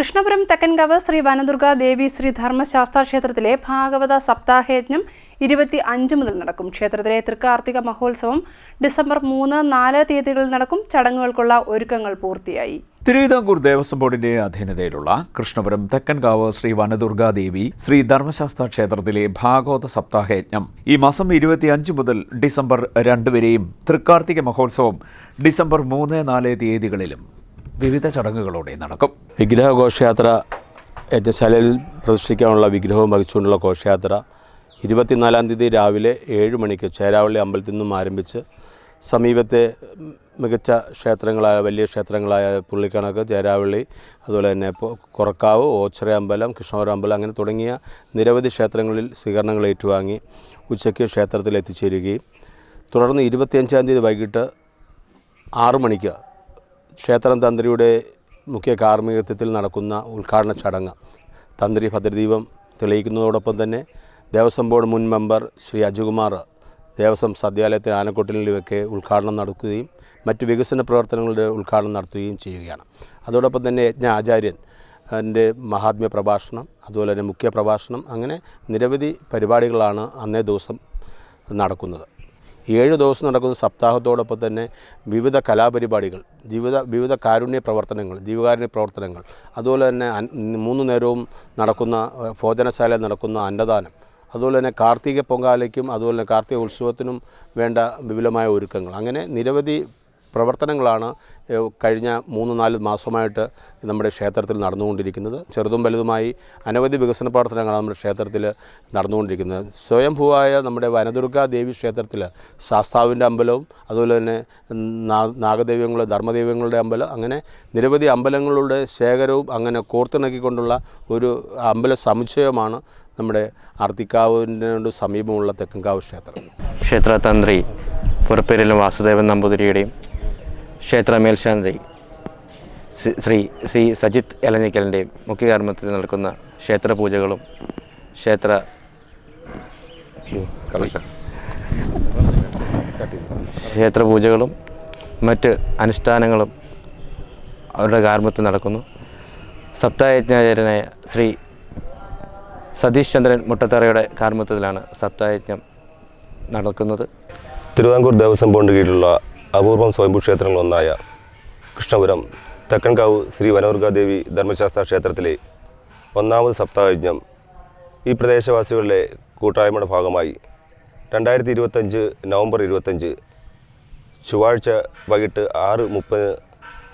കൃഷ്ണപുരം തെക്കൻകാവ് ശ്രീ വനദുർഗ ദേവി ശ്രീ ധർമ്മശാസ്ത്ര ക്ഷേത്രത്തിലെ ഭാഗവത സപ്താഹയജ്ഞം ഇരുപത്തി അഞ്ച് മുതൽ നടക്കും. ക്ഷേത്രത്തിലെ തൃക്കാർത്തിക മഹോത്സവം ഡിസംബർ മൂന്ന് നാല് തീയതികളിൽ നടക്കും. ചടങ്ങുകൾക്കുള്ള ഒരുക്കങ്ങൾ പൂർത്തിയായി. തിരുവിതാംകൂർ ദേവസ്വം ബോർഡിന്റെ അധീനതയിലുള്ള കൃഷ്ണപുരം തെക്കൻകാവ് ശ്രീ വനദുർഗാ ദേവി ശ്രീ ധർമ്മശാസ്ത്ര ക്ഷേത്രത്തിലെ ഭാഗവത സപ്താഹയജ്ഞം ഈ മാസം ഇരുപത്തിയഞ്ച് മുതൽ ഡിസംബർ രണ്ട് വരെയും തൃക്കാർത്തിക മഹോത്സവം ഡിസംബർ മൂന്ന് നാല് തീയതികളിലും വിവിധ ചടങ്ങുകളോടെ നടക്കും. വിഗ്രഹ ഘോഷയാത്ര യജ്ഞശാലയിൽ പ്രതിഷ്ഠിക്കാനുള്ള വിഗ്രഹവും വഹിച്ചുകൊണ്ടുള്ള ഘോഷയാത്ര ഇരുപത്തിനാലാം തീയതി രാവിലെ ഏഴ് മണിക്ക് ചേരാവള്ളി അമ്പലത്തിൽ നിന്നും ആരംഭിച്ച് സമീപത്തെ മികച്ച ക്ഷേത്രങ്ങളായ വലിയ ക്ഷേത്രങ്ങളായ പുള്ളിക്കണക്ക് ചേരാവള്ളി അതുപോലെ തന്നെ കൊറക്കാവ് ഓച്ചറ അമ്പലം കൃഷ്ണപുരം അമ്പലം അങ്ങനെ തുടങ്ങിയ നിരവധി ക്ഷേത്രങ്ങളിൽ സ്വീകരണങ്ങൾ ഏറ്റുവാങ്ങി ഉച്ചയ്ക്ക് ക്ഷേത്രത്തിൽ എത്തിച്ചേരുകയും തുടർന്ന് ഇരുപത്തിയഞ്ചാം തീയതി വൈകിട്ട് ആറു മണിക്ക് ക്ഷേത്രം തന്ത്രിയുടെ മുഖ്യ കാർമ്മികത്വത്തിൽ നടക്കുന്ന ഉദ്ഘാടന ചടങ്ങ്. തന്ത്രി ഭദ്രദീപം തെളിയിക്കുന്നതോടൊപ്പം തന്നെ ദേവസ്വം ബോർഡ് മുൻ മെമ്പർ ശ്രീ അജുകുമാർ ദേവസ്വം സദ്യാലയത്തിന് ആനക്കൊട്ടിലിലൊക്കെ ഉദ്ഘാടനം നടക്കുകയും മറ്റ് വികസന പ്രവർത്തനങ്ങളുടെ ഉദ്ഘാടനം നടത്തുകയും ചെയ്യുകയാണ്. അതോടൊപ്പം തന്നെ യജ്ഞ ആചാര്യൻ എന്റെ മഹാത്മ്യ പ്രഭാഷണം അതുപോലെ തന്നെ മുഖ്യ പ്രഭാഷണം അങ്ങനെ നിരവധി പരിപാടികളാണ് അന്നേ ദിവസം നടക്കുന്നത്. ഏഴ് ദിവസം നടക്കുന്ന സപ്താഹത്തോടൊപ്പം തന്നെ വിവിധ കലാപരിപാടികൾ ജീവിത വിവിധ കാരുണ്യ പ്രവർത്തനങ്ങൾ ജീവകാരുണ്യ പ്രവർത്തനങ്ങൾ അതുപോലെ തന്നെ മൂന്ന് നേരവും നടക്കുന്ന ഭോജനശാല നടക്കുന്ന അന്നദാനം അതുപോലെ തന്നെ കാർത്തിക പൊങ്കാലയ്ക്കും അതുപോലെ തന്നെ കാർത്തിക ഉത്സവത്തിനും വേണ്ട വിപുലമായ ഒരുക്കങ്ങൾ. അങ്ങനെ നിരവധി പ്രവർത്തനങ്ങളാണ് കഴിഞ്ഞ മൂന്ന് നാല് മാസമായിട്ട് നമ്മുടെ ക്ഷേത്രത്തിൽ നടന്നുകൊണ്ടിരിക്കുന്നത്. ചെറുതും വലുതുമായി അനവധി വികസന പ്രവർത്തനങ്ങളാണ് നമ്മുടെ ക്ഷേത്രത്തിൽ നടന്നുകൊണ്ടിരിക്കുന്നത്. സ്വയംഭൂവായ നമ്മുടെ വനദുർഗാ ദേവി ക്ഷേത്രത്തിൽ ശാസ്താവിന്റെ അമ്പലവും അതുപോലെ തന്നെ നാഗദേവ്യങ്ങൾ ധർമ്മദൈവങ്ങളുടെ അമ്പലം അങ്ങനെ നിരവധി അമ്പലങ്ങളുടെ ശേഖരവും അങ്ങനെ കോർത്തിണക്കിക്കൊണ്ടുള്ള ഒരു അമ്പല സമുച്ചയമാണ് നമ്മുടെ അർത്തിക്കാവിനോട് സമീപമുള്ള തെക്കൻകാവ് ക്ഷേത്രം. ക്ഷേത്രതന്ത്രി പുറപ്പേരിലും വാസുദേവൻ നമ്പൂതിരിയുടെയും ക്ഷേത്ര മേൽശാന്തി ശ്രീ- ശ്രീ സജിത് എലഞ്ഞിക്കലിന്റെയും മുഖ്യ കർമ്മത്തിൽ നടക്കുന്ന ക്ഷേത്ര പൂജകളും ക്ഷേത്ര ക്ഷേത്ര പൂജകളും മറ്റ് അനുഷ്ഠാനങ്ങളും അവരുടെ കാർമ്മത്തിൽ നടക്കുന്നു. സപ്തായജ്ഞാചാര്യനായ ശ്രീ സതീഷ് ചന്ദ്രൻ മുട്ടത്തറയുടെ കാർമ്മത്തിലാണ് സപ്തായജ്ഞം നടക്കുന്നത്. തിരുവിതാംകൂർ ദേവസ്വം ബോർഡിന് കീഴിലുള്ള അപൂർവം സ്വയംഭൂ ക്ഷേത്രങ്ങളൊന്നായ കൃഷ്ണപുരം തെക്കൻകാവ് ശ്രീ വനോർഗാദേവി ധർമ്മശാസ്ത്ര ക്ഷേത്രത്തിലെ ഒന്നാമത് സപ്താഹയജ്ഞം ഈ പ്രദേശവാസികളുടെ കൂട്ടായ്മയുടെ ഭാഗമായി രണ്ടായിരത്തി ഇരുപത്തഞ്ച് നവംബർ ഇരുപത്തഞ്ച് ചൊവ്വാഴ്ച വൈകിട്ട് ആറ് മുപ്പത്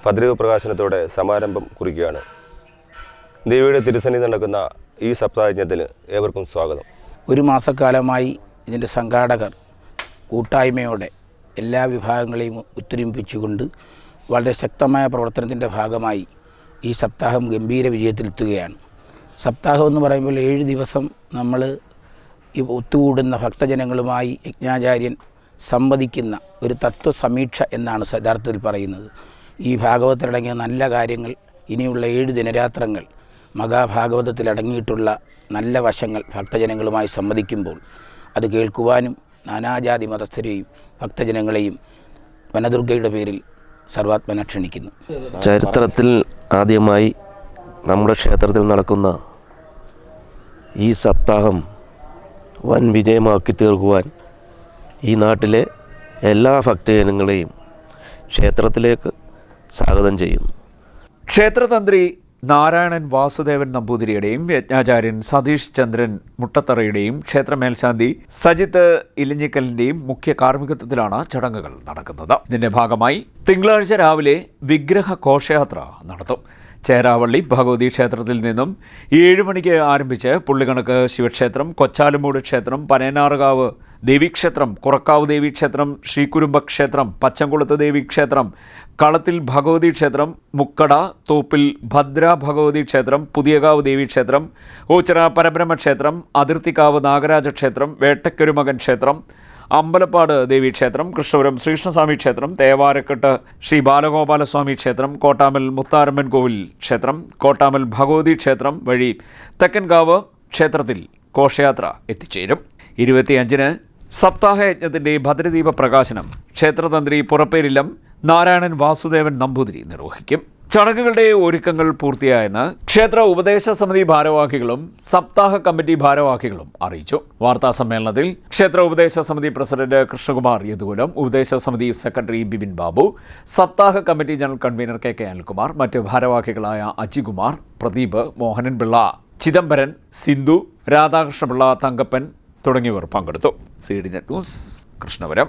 ഭദ്രവ് പ്രകാശനത്തോടെ സമാരംഭം കുറിക്കുകയാണ്. ദേവിയുടെ തിരുസന്നിധി നടക്കുന്ന ഈ സപ്താഹയജ്ഞത്തിന് ഏവർക്കും സ്വാഗതം. ഒരു മാസക്കാലമായി ഇതിന്റെ സംഘാടകർ കൂട്ടായ്മയോടെ എല്ലാ വിഭാഗങ്ങളെയും ഒത്തൊരുമിപ്പിച്ചുകൊണ്ട് വളരെ ശക്തമായ പ്രവർത്തനത്തിന്റെ ഭാഗമായി ഈ സപ്താഹം ഗംഭീര വിജയത്തിലെത്തുകയാണ്. സപ്താഹം എന്ന് പറയുമ്പോൾ ഏഴ് ദിവസം നമ്മൾ ഈ ഒത്തുകൂടുന്ന ഭക്തജനങ്ങളുമായി യജ്ഞാചാര്യൻ സംവദിക്കുന്ന ഒരു തത്വസമീക്ഷ എന്നാണ് യഥാർത്ഥത്തിൽ പറയുന്നത്. ഈ ഭാഗവതത്തിലടങ്ങിയ നല്ല കാര്യങ്ങൾ ഇനിയുള്ള ഏഴ് ദിനരാത്രങ്ങൾ മഹാഭാഗവതത്തിലടങ്ങിയിട്ടുള്ള നല്ല വശങ്ങൾ ഭക്തജനങ്ങളുമായി സംവദിക്കുമ്പോൾ അത് കേൾക്കുവാനും നാനാജാതി മതസ്ഥരെയും ഭക്തജനങ്ങളെയും വനദുർഗയുടെ പേരിൽ സർവാത്മന ക്ഷണിക്കുന്നു. ചരിത്രത്തിൽ ആദ്യമായി നമ്മുടെ ക്ഷേത്രത്തിൽ നടക്കുന്ന ഈ സപ്താഹം വൻ വിജയമാക്കി തീർക്കുവാൻ ഈ നാട്ടിലെ എല്ലാ ഭക്തജനങ്ങളെയും ക്ഷേത്രത്തിലേക്ക് സ്വാഗതം ചെയ്യുന്നു. ക്ഷേത്രതന്ത്രി നാരായണൻ വാസുദേവൻ നമ്പൂതിരിയുടെയും യജ്ഞാചാര്യൻ സതീഷ് ചന്ദ്രൻ മുട്ടത്തറയുടെയും ക്ഷേത്രമേൽശാന്തി സജിത്ത് ഇലിഞ്ഞിക്കലിന്റെയും മുഖ്യ കാർമ്മികത്വത്തിലാണ് ചടങ്ങുകൾ നടക്കുന്നത്. ഇതിന്റെ ഭാഗമായി തിങ്കളാഴ്ച രാവിലെ വിഗ്രഹ ഘോഷയാത്ര നടത്തും. ചേരാവള്ളി ഭഗവതി ക്ഷേത്രത്തിൽ നിന്നും ഏഴ് മണിക്ക് ആരംഭിച്ച് പുള്ളിക്കണക്ക് ശിവക്ഷേത്രം കൊച്ചാലുമൂട് ക്ഷേത്രം പനയനാറുകാവ് ദേവീക്ഷേത്രം കുറക്കാവ് ദേവീക്ഷേത്രം ശ്രീകുരുമ്പ ക്ഷേത്രം പച്ചംകുളത്ത് ദേവീക്ഷേത്രം കളത്തിൽ ഭഗവതി ക്ഷേത്രം മുക്കട തോപ്പിൽ ഭദ്ര ഭഗവതി ക്ഷേത്രം പുതിയകാവ് ദേവീക്ഷേത്രം ഓച്ചിറ പരബ്രഹ്മ ക്ഷേത്രം അതിർത്തിക്കാവ് നാഗരാജ ക്ഷേത്രം വേട്ടക്കരുമകൻ ക്ഷേത്രം അമ്പലപ്പാട് ദേവീക്ഷേത്രം കൃഷ്ണപുരം ശ്രീകൃഷ്ണസ്വാമി ക്ഷേത്രം തേവാരക്കെട്ട് ശ്രീ ബാലഗോപാലസ്വാമി ക്ഷേത്രം കോട്ടാമൽ മുത്താരമ്മൻ കോവിൽ ക്ഷേത്രം കോട്ടാമൽ ഭഗവതി ക്ഷേത്രം വഴി തെക്കൻകാവ് ക്ഷേത്രത്തിൽ ഘോഷയാത്ര എത്തിച്ചേരും. ഇരുപത്തിയഞ്ചിന് സപ്താഹയജ്ഞത്തിന്റെ ഭദ്രദീപ പ്രകാശനം ക്ഷേത്രതന്ത്രി പുറപ്പേരിലം നാരായണൻ വാസുദേവൻ നമ്പൂതിരി നിർവഹിക്കും. ചടങ്ങുകളുടെ ഒരുക്കങ്ങൾ പൂർത്തിയായെന്ന് ക്ഷേത്ര ഉപദേശ സമിതി ഭാരവാഹികളും സപ്താഹ കമ്മിറ്റി ഭാരവാഹികളും അറിയിച്ചു. വാർത്താ സമ്മേളനത്തിൽ ക്ഷേത്ര ഉപദേശ സമിതി പ്രസിഡന്റ് കൃഷ്ണകുമാർ യദുകുലം ഉപദേശ സമിതി സെക്രട്ടറി ബിപിൻ ബാബു സപ്താഹ committee general convener K K Anilkumar മറ്റ് ഭാരവാഹികളായ അജികുമാർ പ്രദീപ് മോഹനൻ പിള്ള ചിദംബരൻ സിന്ധു രാധാകൃഷ്ണപിള്ള തങ്കപ്പൻ തുടങ്ങിയവർ പങ്കെടുത്തു. C D net news Krishnapuram.